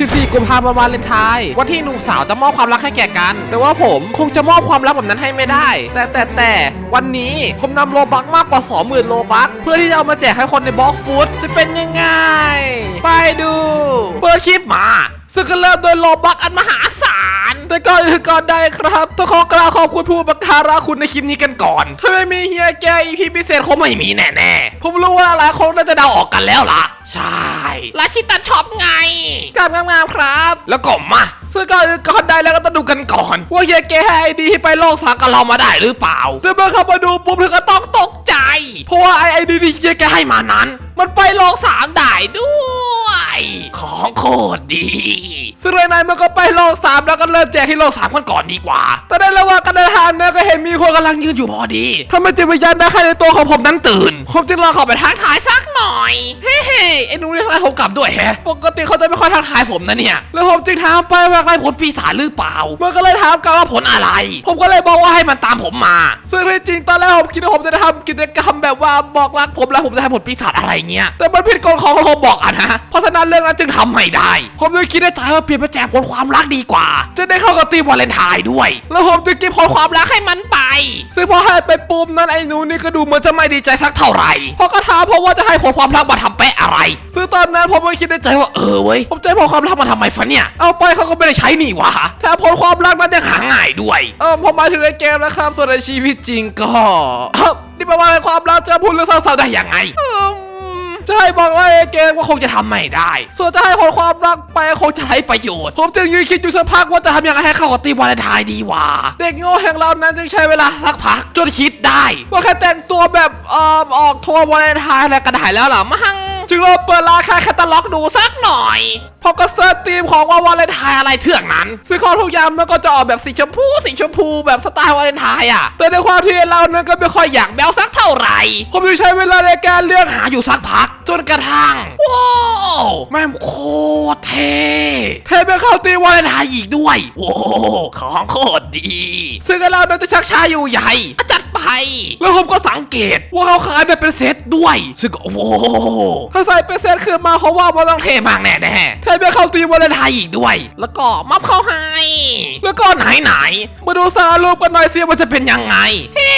14 กุมภาพันธ์วาเลนไทน์วันที่หนุ่มสาวจะมอบความรักให้แก่กัน แต่ว่าผมคงจะมอบความรักแบบนั้นให้ไม่ได้ แต่แต่แต่วันนี้ผมนำโลบักมากกว่า 20,000 โลบักเพื่อที่จะเอามาแจกให้คนในบล็อกฟูดจะเป็นยังไง ไปดู เปิดคลิปมา ซึ่งก็เริ่มโดยโลบักอันมหาศาลแต่ก่อนอื่นก่อนใดครับต้องขอกราบขอบคุณผู้บักการะคุณในคลิปนี้กันก่อน ถ้าไม่มีเฮียแกอีพีพิเศษคงไม่มีแน่ๆ ผมรู้ว่าหลายคนน่าจะเดาออกกันแล้วล่ะ ใช่ราชิตันช็อปไงกามงามๆครับ แล้วก็มาซึ่งก่อนอื่นก่อนใดแล้วก็ต้องดูกันก่อน ว่าเฮียแกให้ไอดีที่ไปโลกสากกับเรามาได้หรือเปล่า แต่เมื่อเข้ามาดูปุ๊บเธอก็ต้องตกใจ เพราะว่าไอไอดีที่เฮียแกให้มานั้น มันไปโลกสามได้ด้วย ของโคตรดีซึ่งเลยนายมันก็ไปโลกสามแล้วก็เริ่มแจกให้โลกสามกันก่อนดีกว่า แต่ในระหว่างการเดินทางเนี่ยก็เห็นมีคนกำลังยืนอยู่พอดีทำไมจิตวิญญาณได้ให้ในตัวของผมนั้นตื่น ผมจึงลองเข้าไปทักทายสักหน่อย เฮ้ยไอ้หนูเรียกอะไรผมกลับด้วยแฮะปกติเขาจะไม่ค่อยทักทายผมนะเนี่ย แล้วผมจึงถามไปว่าอะไรผลปีศาจหรือเปล่า มันก็เลยถามกลับว่าผลอะไร ผมก็เลยบอกว่าให้มันตามผมมา ซึ่งที่จริงตอนแรกผมคิดว่าผมจะทำกิจกรรมแบบว่าบอกรักผมแล้วผมจะทำผลปีศาจอะไรเงี้ย แต่มันผิดกฎของโรบอกอะนะเพราะฉะนั้นเรื่องนั้นจึงทำไม่ได้ ผมเลยคิดในใจว่าเปลี่ยนไปแจกผลความรักดีกว่า จะได้เข้ากับตีมวาเลนไทน์ด้วย แล้วผมจึงเก็บผลความรักให้มันไป ซึ่งพอให้ไปปุ๊บนั้นไอ้หนูนี่ก็ดูเหมือนจะไม่ดีใจสักเท่าไหร่เพราะก็ถามเพราะว่าจะให้ผลความรักมาทำแปะอะไร ซึ่งตอนนั้นผมก็คิดในใจว่าเออเว้ย ผมจะให้ผลความรักมาทำไมฟะเนี่ย เอาไปเขาก็ไม่ได้ใช้นี่หวะแต่ผลความรักนั้นยังหาง่ายด้วย เออผมมาถึงในเกมนะครับส่วนในชีวิตจริงก็ นี่ปลว่าในความรักจะพูดเรื่องเศร้าๆได้ยังไง จะให้บอกว่าไอ้เกมก็คงจะทำไม่ได้ ส่วนจะให้ผลความรักไปคงจะใช้ประโยชน์ ผมจึงยืนคิดอยู่สักพักว่าจะทำยังไงให้เข้ากับตีมวาเลนไทน์ดีวะเด็กโง่แห่งเรานั้นจึงใช้เวลาสักพักจนคิดได้ ว่าแค่แต่งตัวแบบเอ่อออกทัวร์วาเลนไทน์อะไรก็ได้แล้วล่ะมั้ง จึงลองเปิดราคาแคตตาล็อกดูสักหน่อยพอก็เซิร์ชธีมของว่าวาเลนไทน์อะไรเถื่องนั้นซึ่งของทุกอย่างมันก็จะออกแบบสีชมพูสีชมพูแบบสไตล์วาเลนไทน์อะ แต่ในความที่เรานั้นก็ไม่ค่อยอยากแบลสักเท่าไหร่ ผมจึงใช้เวลาในการเลือกหาอยู่สักพัก จนกระทั่ง ว้าวแม่งโคตรเท่เท่เป็นเข้าตีมวาเลนไทน์อีกด้วย โว้ของโคตรดี ซึ่งเรานั้นจะชักช้าอยู่ใหญ่อะจัด ไป แล้วผมก็สังเกตว่าเขาขายแบบเป็นเซตด้วย ซึ่งก็โอ้โหถ้าใส่เป็นเซตคือมาเพราะว่ามันต้องเท่มากแน่แน่ๆเท่เป็นเข้าตีมวาเลนไทน์อีกด้วย แล้วก็มับเข้าให้ แล้วก็ไหนไหนๆมาดูสารรูปกันหน่อยสิมันจะเป็นยังไง เฮ้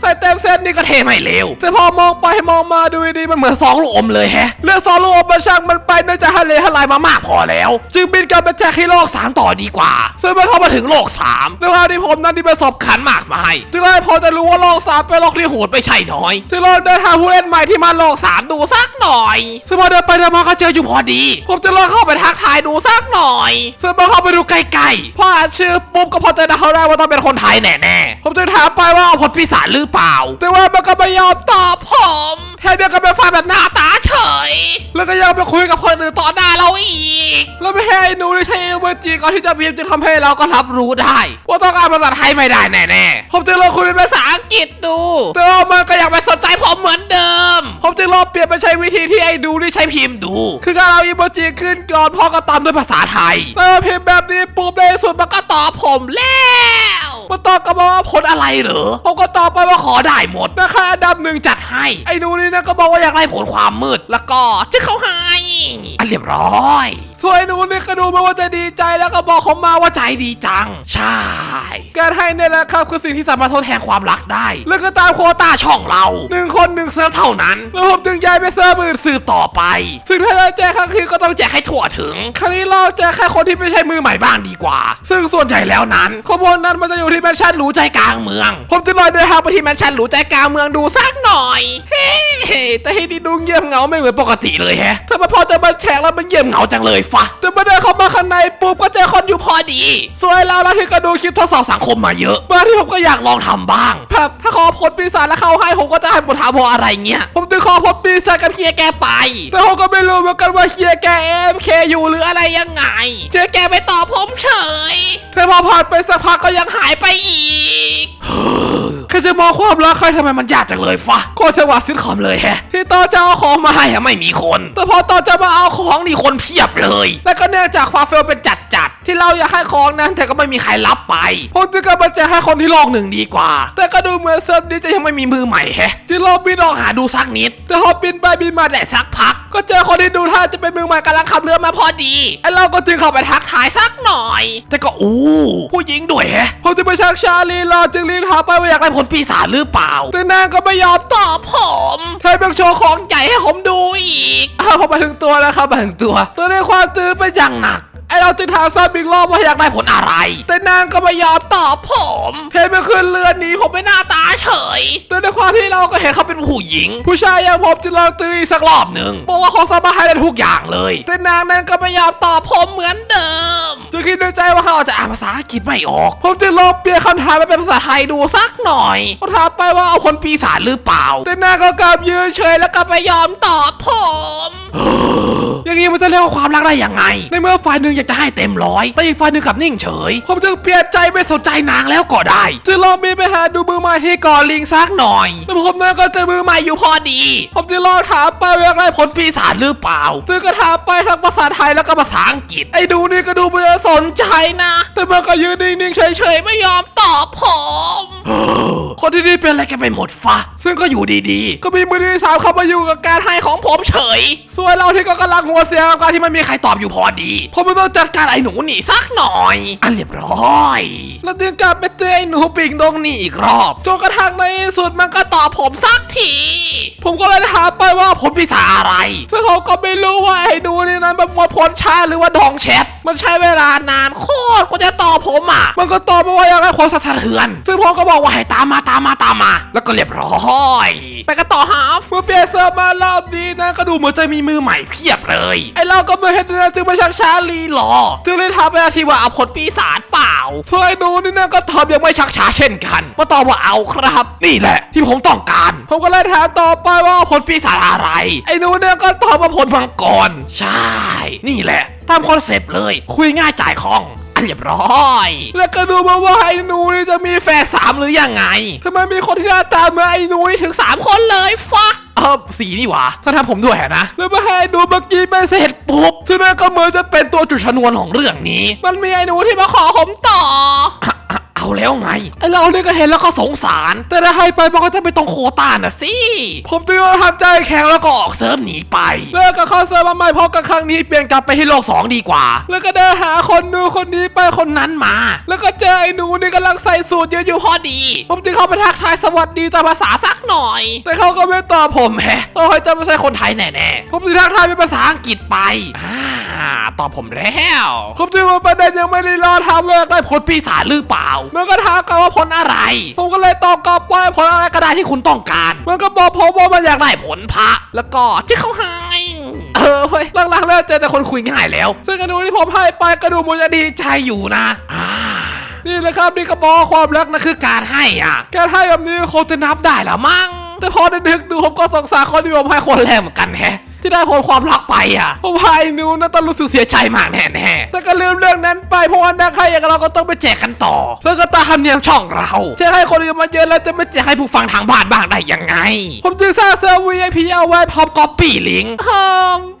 ใส่เต็มเซตนี่ก็เท่ไม่เร็วแต่พอมองไปมองมาดูดีๆมันเหมือนซองลูกอมเลยแฮะเลือกซองลูกอมมาช่างมันไปน่าจะฮะเลฮะลายมามากพอแล้ว จึงบินกลับไปแจกให้โลกสามต่อดีกว่าซึ่งเมื่อเข้ามาถึงโลกสามด้วยความที่ผมนั้นที่ประสบขันมากมายจึงเลยพอจะรู้ว่าโลกสามเป็นโลกที่โหดไม่ใช่น้อยจึงลองเดินทางผู้เล่นใหม่ที่มาโลกสามดูสักหน่อยซึ่งพอเดินไปเดินมาก็เจออยู่พอดี ผมจะลองเข้าไปทักทายดูสักหน่อยซึ่งพอเข้าไปดูใกล้ๆพออ่านชื่อปุ๊บก็พอจะเดาได้ว่าต้องเป็นคนไทยแน่ๆผมจึงถามไปว่าเอาผลปีศาจหรือเปล่า แต่ว่ามันก็ไม่ยอมตอบผมแถมยังก็ไปฟังแบบหน้าตา ย แล้วก็ยังไปคุยกับคนอื่นต่อหน้าเราอีก แล้วไม่ให้ไอ้หนูได้ใช้เอเวอร์จีก่อนที่จะพิมพ์จึงทำให้เราก็รับรู้ได้ ว่าต้องการภาษาไทยไม่ได้แน่ๆ ผมจึงลองคุยเป็นภาษาอังกฤษดู แต่ว่ามันก็ยังไม่สนใจผมเหมือนเดิม ผมจึงลองเปลี่ยนไปใช้วิธีที่ไอ้ดูได้ใช้พิมพ์ดู คือการเอาอีโมจิขึ้นก่อนพร้อมกับตามด้วยภาษาไทยแต่ว่าพิมพ์แบบนี้ปุ๊บในที่สุดมันก็ตอบผมแล้ว มาตอบกลับมาว่าผลอะไรเหรอผมก็ตอบไปว่าขอได้หมดนะคะอันดับหนึ่งจัดให้ ไอ้หนูนี่นะก็บอกว่าอยากได้ผลความมืด แล้วก็จะเข้าให้อันเรียบร้อย ส่วนไอ้หนูนี่ก็ดูมาว่าจะดีใจแล้วก็บอกเขามาว่าใจดีจัง ใช่ การให้เนี่ยแหละครับคือสิ่งที่สามารถทดแทนความรักได้ แล้วก็ตามโคต้าช่องเราหนึ่งคนหนึ่งเซิร์ฟเท่านั้นแล้วผมจึงย้ายไปเซิร์ฟอื่นสืบต่อไป ซึ่งถ้าจะแจกครั้งนี้ก็ต้องแจกให้ทั่วถึง ครั้งนี้เราแจกแค่คนที่ไม่ใช่มือใหม่บ้างดีกว่า ซึ่งส่วนใหญ่แล้วนั้นขบวนนั้นมันจะอยู่ที่แมนชั่นหรูใจกลางเมือง ผมจึงลอยเดินทางไปที่แมนชั่นหรูใจกลางเมืองดูสักหน่อย เฮ้แต่ที่ดูเงียบเหงาไม่เหมือนปกติเลยแฮะ ไมพอจะมาแฉกแล้วมันเงียบเหงาจังเลยฟะแต่มาเดินเข้ามาข้างในปุ๊บก็เจอคนอยู่พอดีสวยแล้วแล้วที่ก็ดูคลิปทดสอบสังคมมาเยอะบางที่ผมก็อยากลองทำบ้างแบบถ้าขอผลปีศาจแล้วเขาให้ผมก็จะให้บทถามพออะไรเงี้ย ผมจึงขอผลปีศาจกับเฮียแกไป แต่ผมก็ไม่รู้เหมือนกันว่าเฮียแกเอ็มเคอยู่หรืออะไรยังไงเฮียแกไม่ตอบผมเฉยแต่พอผ่านไปสักพักก็ยังหายไปอีก แค่จะมองความรักใครทำไมมันยากจังเลยฟะโคตรจังหวะซิทคอมเลยแฮะที่ตอนจะเอาของมาให้อะไม่มีคน แต่พอตอนจะมาเอาของนี่คนเพียบเลย แล้วก็เนื่องจากฟาเฟลเป็นจัดจัด ที่เราอยากให้ของนั้น แต่ก็ไม่มีใครรับไปผมจึงกลับมาจกให้คนที่โลกหนึ่งดีกว่า แต่ก็ดูเหมือนเซิร์ฟนี้จะยังไม่มีมือใหม่แฮะที่เราบินออกหาดูสักนิด แต่พอบินไปบินมาแต่สักพัก ก็เจอคนที่ดูท่าจะเป็นมือใหม่กำลังขับเรือมาพอดีไอเราก็จึงเข้าไปทักทายสักหน่อย แต่ก็อู้ผู้หญิงด้วยแฮะผมจะไปชักชาลีรอจึงรีบถาไปว่าอยากได้ผลปีศาจหรือเปล่า แต่นางก็ไม่ยอมตอบผมเธอเพิ่งโชว์ของใหญ่ให้ผมดูอีกอ้าพอมาถึงตัวแล้วครับมาถึงตัว ตัวในความตื่นเป็นอย่างหนัก ไอเราจึงถามซ้ำอีกรอบว่าอยากได้ผลอะไร แต่นางก็ไม่ยอมตอบผมเห็นเมื่อคืนเรือนนี้ผมไม่หน้าตาเฉย แต่ในความที่เราก็เห็นเขาเป็นผู้หญิง ผู้ชายอย่างผมจึงลองตื้ออีสักรอบหนึ่งบอกว่าเขาสามารถให้ได้ทุกอย่างเลย แต่นางนั้นก็ไม่ยอมตอบผมเหมือนเดิมจึงคิดในใจว่าเขาอาจจะอ่านภาษาอังกฤษไม่ออก ผมจึงลองเปลี่ยนคำถามไปเป็นภาษาไทยดูสักหน่อยถามไปว่าเอาคนปีศาจหรือเปล่า แต่นางก็กลับยืนเฉยแล้วก็ไม่ยอมตอบผม อย่างนี้มันจะเรียกว่าความรักได้ยังไง ในเมื่อฝ่ายหนึ่งอยากจะให้เต็มร้อยแต่อีกฝ่ายหนึ่งกลับนิ่งเฉย ผมจึงเปลี่ยนใจไม่สนใจนางแล้วก็ได้จึงลองมีไปหาดูมือใหม่ที่ก่อลิงสักหน่อยแล้วผมนั้นก็เจอมือใหม่อยู่พอดี ผมจึงลองถามไปว่าอยากได้ผลปีศาจหรือเปล่า ซึ่งก็ถามไปทั้งภาษาไทยแล้วก็ภาษาอังกฤษ ไอ้ดูนี่ก็ดูไม่ได้สนใจนะ แต่มันก็ยืนนิ่งๆเฉยๆไม่ยอมตอบผม คนที่นี่เป็นอะไรกันไปหมดฟะ ซึ่งก็อยู่ดีๆ ก็มีมือที่สามเข้ามาอยู่กับการให้ของผมเฉย ส่วนเราที่ก็กำลังหัวเสียกับการที่ไม่มีใครตอบอยู่พอดีผมไม่ต้องจัดการไอ้หนูหนีสักหน่อย อันเรียบร้อย แล้วจึงกลับไปเตือไอ้หนูปิงดงนี่อีกรอบจนกระทั่งในที่สุดมันก็ตอบผมสักที ผมก็เลยถามไปว่าผมพิษาอะไร ซึ่งเขาก็ไม่รู้ว่าไอ้หนูนี่นั้นมันหมดผลช้าหรือว่าดองแชท มันใช้เวลานานโคตรกว่าจะตอบผมอะ มันก็ตอบมาว่าอยากได้คนสะเทือน ซึ่งผมก็บอกว่าให้ตามมาตามมาตามมา แล้วก็เรียบร้อย ไปกันต่อฮาฟเมื่อเปลี่ยนเซิร์มารอบนี้นะก็ดูเหมือนจะมีมือใหม่เพียบเลย ไอ้เราก็ไม่เห็นนะจึงมาชักช้าลีรอจึงเลยถามไปทีว่าเอาผลปีศาจเปล่าส่วนไอ้หนูนี่นะก็ตอบยังไม่ชักช้าเช่นกันว่าตอบว่าเอาครับ นี่แหละ ที่ผมต้องการ ผมก็เลยถามต่อไปว่าผลปีศาจอะไร ไอ้หนูเนี่ยก็ตอบว่าผลมังกร ใช่ นี่แหละตามคอนเซปต์เลย คุยง่ายจ่ายคล่องอันเรียบร้อย แล้วก็ดูมาว่าไอ้หนูนี่จะมีแฟนสามหรือยังไงทำไมมีคนที่หน้าตาเหมือนไอ้หนูนี่ถึงสามคนเลยฟะเออสีนี่หวะถ้าทำผมด้วยนะ แล้วมาให้ดูเมื่อกี้ไปเสร็จปุ๊บซึ่งนั่นก็เหมือนจะเป็นตัวจุดชนวนของเรื่องนี้ มันมีไอ้หนูที่มาขอผมต่อ แล้วไงไอเราเนี่ยก็เห็นแล้วก็สงสาร แต่ถ้าให้ไปมันก็จะไปตรงโควต้าน่ะสิผมจึงต้องทำใจแข็งแล้วก็ออกเซิร์ฟหนีไปเลิกกับเข้าเซิร์ฟมาใหม่เพราะกับครั้งนี้เปลี่ยนกลับไปที่โลก 2 ดีกว่า แล้วก็เดินหาคนนูนคนนี้ไปคนนั้นมา แล้วก็เจอไอ้หนูนี่กำลังใส่สูตรเยอะอยู่พอดี ผมจึงเข้าไปทักทายสวัสดีตามภาษาสักหน่อย แต่เขาก็ไม่ตอบผมแฮะต้องให้จะไม่ใช่คนไทยแน่ๆผมจึงทักทายเป็นภาษาอังกฤษไปอ่า ตอบผมแล้วผมจึงว่าประเด็นยังไม่ได้รอถามว่าอยากได้ผลปีศาจหรือเปล่า มันก็ถามกลับว่าผลอะไร ผมก็เลยตอบกลับว่าผลอะไรก็ได้ที่คุณต้องการ มันก็บอกผมว่ามันอยากได้ผลพระ แล้วก็ที่เขาให้เออเฮ้ยหลังๆเริ่มเจอแต่คนคุยง่ายแล้ว ซึ่งกระดูที่ผมให้ไปกระดูมันจะดีใจอยู่นะอ่านี่แหละครับนี่ก็บอกว่าความรักนะคือการให้อะการให้แบบนี้คงจะนับได้ละมั้งแต่พอได้นึกดูผมก็สงสารคนที่ผมให้คนแรกเหมือนกันแฮะ ที่ได้ผลความรักไปอะผมให้นูนะต้องรู้สึกเสียใจมากแน่ๆแต่ก็ลืมเรื่องนั้นไปเพราะว่านักให้อย่างเราก็ต้องไปแจกกันต่อเพื่อก็ตามธรรมเนียมช่องเราแจกให้คนอื่นมาเยอะแล้วจะไม่แจกให้ผู้ฟังทางบ้านบ้างได้ยังไง ผมจึงสร้างเซิร์ฟ VIP เอาไว้พร้อมก๊อปปี้ลิงก์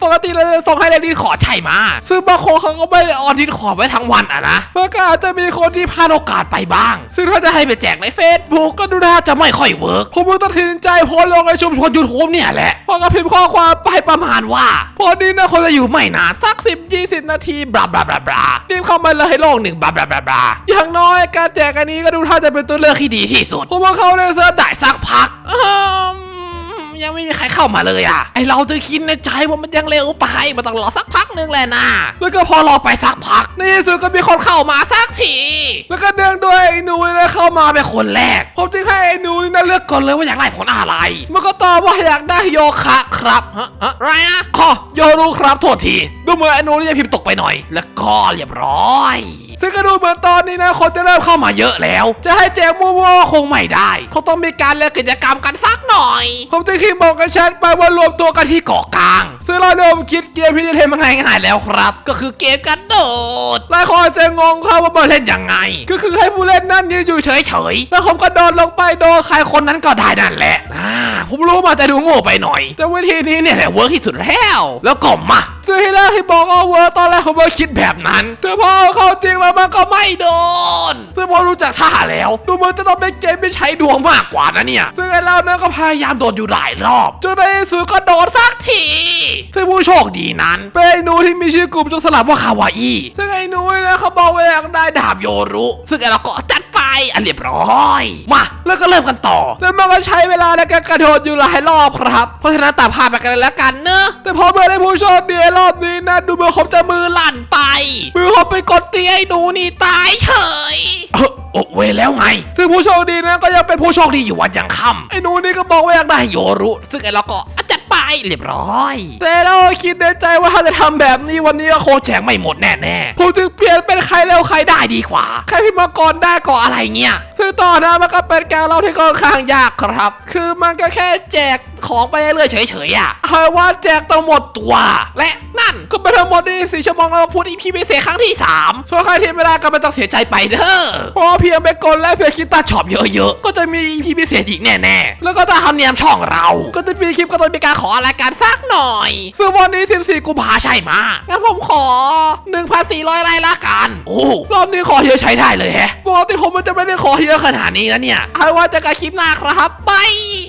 ปกติเราจะส่งให้ในดิสคอใช่มาซึ่งบางคนเขาก็ไม่ได้ออนดิสคอไว้ทั้งวันอะนะมันก็อาจจะมีคนที่พลาดโอกาสไปบ้าง ซึ่งถ้าจะให้ไปแจกใน Facebook ก็ดูน่าจะไม่ค่อยเวิร์กผมตัดสินใจโพสต์ลงในชุมชนยูทูบเนี่ยแหละพอก็พิมพ์ข้อความไปประมาณว่าพอดีนะคนจะอยู่ไม่นานสัก10 20นาทีบลาบลาบลาบลารีบเข้ามาเลยให้โลกหนึ่งบลาบลาบลาบลาอย่างน้อยการแจกอันนี้ก็ดูท่าจะเป็นตัวเลือกที่ดีที่สุดผมว่าเขาได้เซิร์ฟได้สักพักอืม ยังไม่มีใครเข้ามาเลยอะไอเราจะคิดในใจว่ามันยังเร็วไปมันต้องรอสักพักหนึ่งแหละนะแล้วก็พอรอไปสักพักในที่สุดก็มีคนเข้ามาสักทีแล้วก็เนื่องด้วยไอ้หนูนี่เข้ามาเป็นคนแรกผมจึงให้ไอ้หนูนี่นะเลือกก่อนเลยว่าอยากได้ผลอะไร มันก็ตอบว่าอยากได้โยคะครับฮะฮะอะไรนะอ๋อโยรู้ครับโทษทีดูเหมือนไอ้หนูนี่จะพิมพ์ตกไปหน่อย แล้วก็เรียบร้อย ซึ่งก็ดูเหมือนตอนนี้นะคนจะเริ่มเข้ามาเยอะแล้ว จะให้แจกมั่วๆคงไม่ได้เขาต้องมีการเล่นกิจกรรมกันสักหน่อย ผมจะคิดบอกกับแชนไปว่ารวมตัวกันที่เกาะกลาง ซึ่งเราเดิมคิดเกมที่จะเล่นมันง่ายๆแล้วครับ ก็คือเกมกระโดดหลายคนอาจจะงงครับว่ามันเล่นยังไง ก็คือให้ผู้เล่นนั่นยืนอยู่เฉยๆแล้วผมก็โดนลงไปโดนใครคนนั้นก็ได้นั่นแหละอ่าผมรู้มาจะดูโง่ไปหน่อย แต่วิธีนี้เนี่ยแหละเวิร์กที่สุดแล้วแล้วก็มาซึ่งที่แรกที่บอกว่าเวิร์กตอนแรกผมก็คิดแบบนั้น แต่พอเข้าจริงแล้วมันก็ไม่โดน ซึ่งพอรู้จักท่าแล้ว ดูเหมันจะต้องเป็นเกมที่ใช้ดวงมากกว่านะเนี่ย ซึ่งไอ้เราเนี่ยก็พยายามโดนอยู่หลายรอบจนในสุดก็โดนสักทีซึ่งผู้โชคดีนั้น เป็นไอ้หนูที่มีชื่อกลุ่มจนสลับว่าคาวาอีซึ่งไอ้หนูเนี่ยเขาบอกว่าอยากได้ดาบโยรุ ซึ่งไอ้เราก็จัดไปอันเรียบร้อย มาแล้วก็เริ่มกันต่อ แต่มันก็ใช้เวลาในการกระโดดอยู่หลายรอบครับ เพราะฉะนั้นตามภาพไปกันเลยแล้วกันเนอะแต่พอเมื่อได้ผู้โชคดีรอบนี้นะ ดูเหมือนผมจะมือลั่นไป มือผมไปกดตีไอ้หนูนี่ตายเฉย เอ้อโอ้เวยแล้วไง ซึ่งผู้โชคดีนะก็ยังเป็นผู้โชคดีอยู่วันยังค่ำไอ้หนูนี่ก็บอกว่าอยากได้โยรุซึ่งไอ้เราก็อะจัดไปเรียบร้อย แต่เราคิดในใจว่าถ้าจะทำแบบนี้วันนี้ก็โคงแจกไม่หมดแน่ๆผมจึงเปลี่ยนเป็นใครเร็วใครได้ดีกว่า ใครพิมพ์มาก่อนได้ก่อนอะไรเงี้ยซึ่งตอนนั้นมันก็เป็นการเล่าที่ค่อนข้างยากครับ คือมันก็แค่แจก ของไปเรื่อยๆเฉยๆอะเอาว่าแจกต้งหมดตัว และนั่นก็เป็นทั้งหมดที่สี่ชั่วโมงเราพูดอีพีพิเศษครั้งที่สามส่วนใครที่ไม่ได้ก็ไม่ต้องเสียใจไปเด้อเพราะเพียงไปกดและเพียงคิดตาช็อปเยอะๆ ก็จะมี EP พิเศษอีกแน่ๆ แล้วก็ตามธรรมเนียมช่องเรา ก็จะมีคลิปก็ต้องมีการขออะไรายการสักหน่อย ซึ่งวันนี้ 14 กุมภาใช่มางั้นผมขอ 1,400ไลค์ละกัน โอ้รอบนี้ขอเยอะใช้ได้เลยแฮะปกติผมมันจะไม่ได้ขอเยอะขนาดนี้นะเนี่ยเอาว่าจะกันคลิปหน้าครับไป